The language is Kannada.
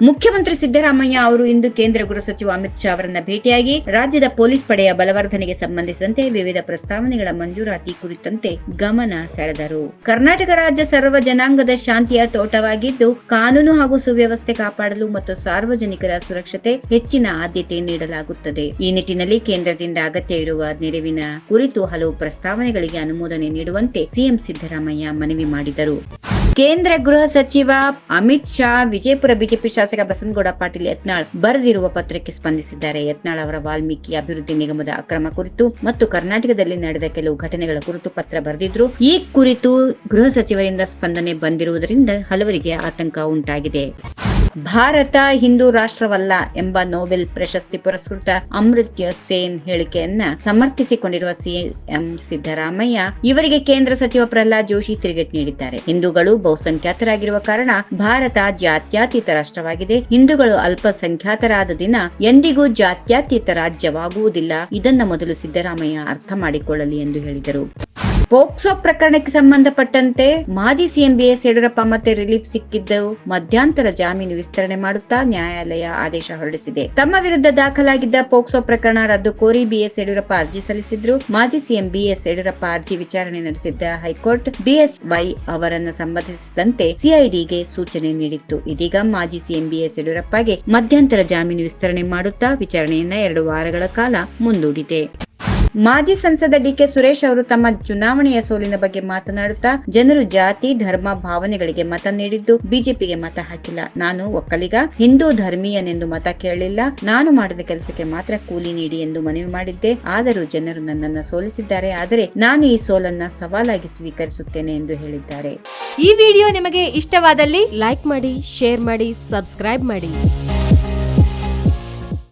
ಮುಖ್ಯಮಂತ್ರಿ ಸಿದ್ದರಾಮಯ್ಯ ಅವರು ಇಂದು ಕೇಂದ್ರ ಗೃಹ ಸಚಿವ ಅಮಿತ್ ಶಾ ಅವರನ್ನ ಭೇಟಿಯಾಗಿ ರಾಜ್ಯದ ಪೊಲೀಸ್ ಪಡೆಯ ಬಲವರ್ಧನೆಗೆ ಸಂಬಂಧಿಸಿದಂತೆ ವಿವಿಧ ಪ್ರಸ್ತಾವನೆಗಳ ಮಂಜೂರಾತಿ ಕುರಿತಂತೆ ಗಮನ ಸೆಳೆದರು. ಕರ್ನಾಟಕ ರಾಜ್ಯ ಸರ್ವ ಜನಾಂಗದ ಶಾಂತಿಯ ತೋಟವಾಗಿದ್ದು, ಕಾನೂನು ಹಾಗೂ ಸುವ್ಯವಸ್ಥೆ ಕಾಪಾಡಲು ಮತ್ತು ಸಾರ್ವಜನಿಕರ ಸುರಕ್ಷತೆ ಹೆಚ್ಚಿನ ಆದ್ಯತೆ ನೀಡಲಾಗುತ್ತದೆ. ಈ ನಿಟ್ಟಿನಲ್ಲಿ ಕೇಂದ್ರದಿಂದ ಅಗತ್ಯ ಇರುವ ನೆರವಿನ ಕುರಿತು ಹಲವು ಪ್ರಸ್ತಾವನೆಗಳಿಗೆ ಅನುಮೋದನೆ ನೀಡುವಂತೆ ಸಿಎಂ ಸಿದ್ದರಾಮಯ್ಯ ಮನವಿ ಮಾಡಿದರು. ಕೇಂದ್ರ ಗೃಹ ಸಚಿವ ಅಮಿತ್ ಶಾ, ವಿಜಯಪುರ ಬಿಜೆಪಿ ಶಾಸಕ ಬಸನಗೌಡ ಪಾಟೀಲ್ ಯತ್ನಾಳ್ ಬರೆದಿರುವ ಪತ್ರಕ್ಕೆ ಸ್ಪಂದಿಸಿದ್ದಾರೆ. ಯತ್ನಾಳ್ ಅವರ ವಾಲ್ಮೀಕಿ ಅಭಿವೃದ್ಧಿ ನಿಗಮದ ಅಕ್ರಮ ಕುರಿತು ಮತ್ತು ಕರ್ನಾಟಕದಲ್ಲಿ ನಡೆದ ಕೆಲವು ಘಟನೆಗಳ ಕುರಿತು ಪತ್ರ ಬರೆದಿದ್ರು. ಈ ಕುರಿತು ಗೃಹ ಸಚಿವರಿಂದ ಸ್ಪಂದನೆ ಬಂದಿರುವುದರಿಂದ ಹಲವರಿಗೆ ಆತಂಕ ಉಂಟಾಗಿದೆ. ಭಾರತ ಹಿಂದೂ ರಾಷ್ಟ್ರವಲ್ಲ ಎಂಬ ನೋಬೆಲ್ ಪ್ರಶಸ್ತಿ ಪುರಸ್ಕೃತ ಅಮೃತ್ಯ ಸೇನ್ ಹೇಳಿಕೆಯನ್ನ ಸಮರ್ಥಿಸಿಕೊಂಡಿರುವ ಸಿಎಂ ಸಿದ್ದರಾಮಯ್ಯ ಇವರಿಗೆ ಕೇಂದ್ರ ಸಚಿವ ಪ್ರಹ್ಲಾದ್ ಜೋಶಿ ತಿರುಗೇಟ್ ನೀಡಿದ್ದಾರೆ. ಹಿಂದೂಗಳು ಬಹುಸಂಖ್ಯಾತರಾಗಿರುವ ಕಾರಣ ಭಾರತ ಜಾತ್ಯಾತೀತ ರಾಷ್ಟ್ರವಾಗಿದೆ. ಹಿಂದೂಗಳು ಅಲ್ಪಸಂಖ್ಯಾತರಾದ ದಿನ ಎಂದಿಗೂ ಜಾತ್ಯಾತೀತ ರಾಜ್ಯವಾಗುವುದಿಲ್ಲ. ಇದನ್ನ ಮೊದಲು ಸಿದ್ದರಾಮಯ್ಯ ಅರ್ಥ ಮಾಡಿಕೊಳ್ಳಲಿ ಎಂದು ಹೇಳಿದರು. ಪೋಕ್ಸೋ ಪ್ರಕರಣಕ್ಕೆ ಸಂಬಂಧಪಟ್ಟಂತೆ ಮಾಜಿ ಸಿಎಂ ಬಿಎಸ್ ಯಡಿಯೂರಪ್ಪ ಮತ್ತೆ ರಿಲೀಫ್ ಸಿಕ್ಕಿದ್ದು ಮಧ್ಯಂತರ ಜಾಮೀನು ವಿಸ್ತರಣೆ ಮಾಡುತ್ತಾ ನ್ಯಾಯಾಲಯ ಆದೇಶ ಹೊರಡಿಸಿದೆ. ತಮ್ಮ ವಿರುದ್ಧ ದಾಖಲಾಗಿದ್ದ ಪೋಕ್ಸೋ ಪ್ರಕರಣ ರದ್ದು ಕೋರಿ ಬಿಎಸ್ ಯಡಿಯೂರಪ್ಪ ಅರ್ಜಿ ಸಲ್ಲಿಸಿದ್ರು. ಮಾಜಿ ಸಿಎಂ ಬಿಎಸ್ ಯಡಿಯೂರಪ್ಪ ಅರ್ಜಿ ವಿಚಾರಣೆ ನಡೆಸಿದ್ದ ಹೈಕೋರ್ಟ್ ಬಿಎಸ್ ವೈ ಅವರನ್ನು ಸಂಬಂಧಿಸಿದಂತೆ ಸಿಐಡಿಗೆ ಸೂಚನೆ ನೀಡಿತ್ತು. ಇದೀಗ ಮಾಜಿ ಸಿಎಂ ಬಿಎಸ್ ಯಡಿಯೂರಪ್ಪಗೆ ಮಧ್ಯಂತರ ಜಾಮೀನು ವಿಸ್ತರಣೆ ಮಾಡುತ್ತಾ ವಿಚಾರಣೆಯನ್ನ ಎರಡು ವಾರಗಳ ಕಾಲ ಮುಂದೂಡಿದೆ. ಮಾಜಿ ಸಂಸದ ಡಿಕೆ ಸುರೇಶ್ ಅವರು ತಮ್ಮ ಚುನಾವಣೆಯ ಸೋಲಿನ ಬಗ್ಗೆ ಮಾತನಾಡುತ್ತಾ ಜನರು ಜಾತಿ, ಧರ್ಮ, ಭಾವನೆಗಳಿಗೆ ಮತ ನೀಡಿದ್ದು ಬಿಜೆಪಿಗೆ ಮತ ಹಾಕಿಲ್ಲ. ನಾನು ಒಕ್ಕಲಿಗ, ಹಿಂದೂ ಧರ್ಮೀಯನೆಂದು ಮತ ಕೇಳಲಿಲ್ಲ. ನಾನು ಮಾಡಿದ ಕೆಲಸಕ್ಕೆ ಮಾತ್ರ ಕೂಲಿ ನೀಡಿ ಎಂದು ಮನವಿ ಮಾಡಿದ್ದೆ. ಆದರೂ ಜನರು ನನ್ನನ್ನು ಸೋಲಿಸಿದ್ದಾರೆ. ಆದರೆ ನಾನು ಈ ಸೋಲನ್ನ ಸವಾಲಾಗಿ ಸ್ವೀಕರಿಸುತ್ತೇನೆ ಎಂದು ಹೇಳಿದ್ದಾರೆ. ಈ ವಿಡಿಯೋ ನಿಮಗೆ ಇಷ್ಟವಾದಲ್ಲಿ ಲೈಕ್ ಮಾಡಿ, ಶೇರ್ ಮಾಡಿ, ಸಬ್ಸ್ಕ್ರೈಬ್ ಮಾಡಿ.